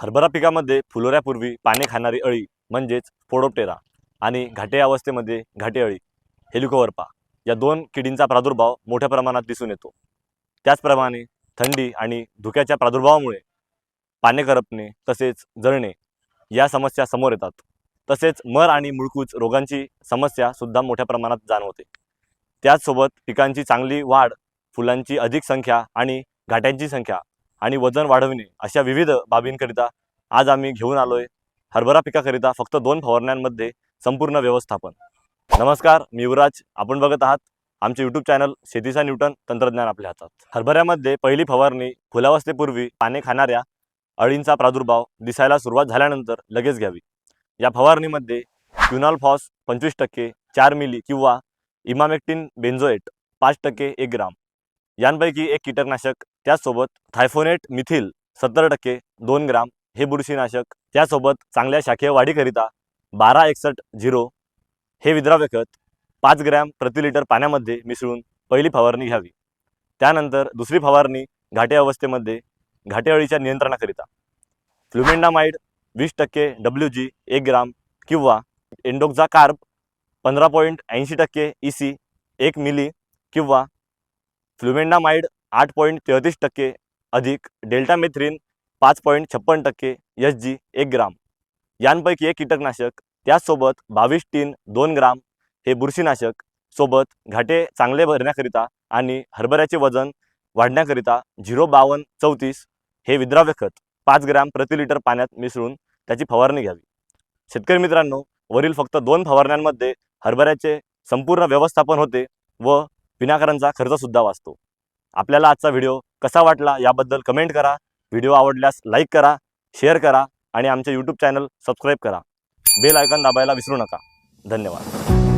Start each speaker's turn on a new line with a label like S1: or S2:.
S1: हरभरा पिकामध्ये फुलोऱ्यापूर्वी पाने खाणारी अळी म्हणजेच स्पोडोप्टेरा आणि घाटे अवस्थेमध्ये घाटे अळी हेलिकोवरपा या दोन किडींचा प्रादुर्भाव मोठ्या प्रमाणात दिसून येतो. त्याचप्रमाणे थंडी आणि धुक्याच्या प्रादुर्भावामुळे पाने करपणे तसेच जळणे या समस्या समोर येतात. तसेच मर आणि मुळकूच रोगांची समस्या सुद्धा मोठ्या प्रमाणात जाणवते. त्याचसोबत पिकांची चांगली वाढ फुलांची अधिक संख्या आणि घाट्यांची संख्या आणि वजन वाढविणे अशा विविध बाबींकरिता आज आम्ही घेऊन आलोय हरभरा पिकाकरिता फक्त दोन फवारण्यांमध्ये संपूर्ण व्यवस्थापन. नमस्कार मी युवराज. आपण बघत आहात आमचे यूट्यूब चॅनल शेतीचा न्यूटन तंत्रज्ञान आपल्या हातात. हरभऱ्यामध्ये पहिली फवारणी फुलावस्थेपूर्वी पाने खाणाऱ्या अळींचा प्रादुर्भाव दिसायला सुरुवात झाल्यानंतर लगेच घ्यावी. या फवारणीमध्ये क्युनॉल फॉस पंचवीस टक्के चार मिली किंवा इमामेक्टिन बेन्झोएट पाच टक्के एक ग्राम. यांपैकी एक कीटकनाशक त्याचसोबत थायफोनेट मिथिल सत्तर टक्के दोन ग्राम हे बुरशीनाशक त्यासोबत चांगल्या शाखेय वाढीकरिता बारा एकसष्ट झिरो हे विद्राव्य खत पाच ग्रॅम प्रति लिटर पाण्यामध्ये मिसळून पहिली फवारणी घ्यावी. त्यानंतर दुसरी फवारणी घाटे अवस्थेमध्ये घाटे अळीच्या नियंत्रणाकरिता. फ्लुमेंडामाइड वीस टक्के डब्ल्यू जी एक ग्राम किंवा एंडोक्झा कार्ब पंधरा पॉईंट ऐंशी टक्के ई सी एक मिली किंवा फ्लुमेंडामाइड आठ पॉईंट तेहतीस टक्के अधिक डेल्टामेथ्रिन पाच पॉईंट छप्पन टक्के एस जी एक ग्राम. यांपैकी एक कीटकनाशक त्याचसोबत बावीस टीन दोन ग्राम हे बुरशीनाशक सोबत घाटे चांगले भरण्याकरिता आणि हरभऱ्याचे वजन वाढण्याकरिता झिरो बावन्न चौतीस हे विद्राव्य खत पाच ग्रॅम प्रति लिटर पाण्यात मिसळून त्याची फवारणी घ्यावी. शेतकरी मित्रांनो वरील फक्त दोन फवारण्यांमध्ये हरभऱ्याचे संपूर्ण व्यवस्थापन होते व विनाकारांचा खर्चसुद्धा वाचतो. आपल्याला आजचा व्हिडिओ कसा वाटला याबद्दल कमेंट करा. व्हिडिओ आवडल्यास लाईक करा शेअर करा आणि आमचे यूट्यूब चॅनल सबस्क्राईब करा. बेल आयकॉन दाबायला विसरू नका. धन्यवाद.